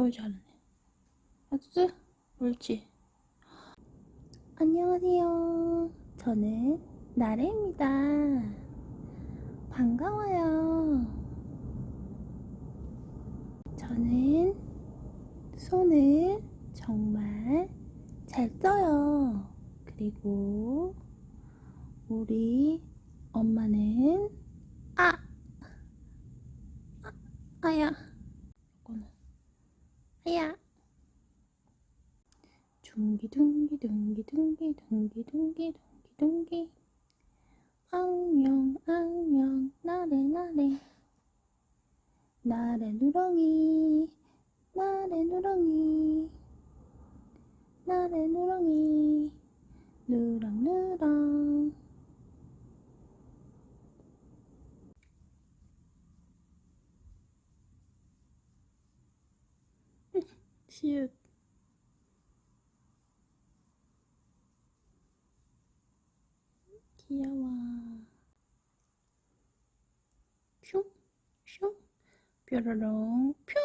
어이 잘하네. 아주 옳지. 안녕하세요. 저는 나래입니다. 반가워요. 저는 손을 정말 잘 써요. 그리고 우리 엄마는 아! 아 아야. 아야. 둥기 둥기 둥기 둥기 둥기 둥기 둥기 둥기. 안녕 안녕 나래 나래. 나래 누렁이 나래 누렁이 나래 누렁이 누렁 누렁 시읒 귀여워. 슝슝. 뾰로롱 뿅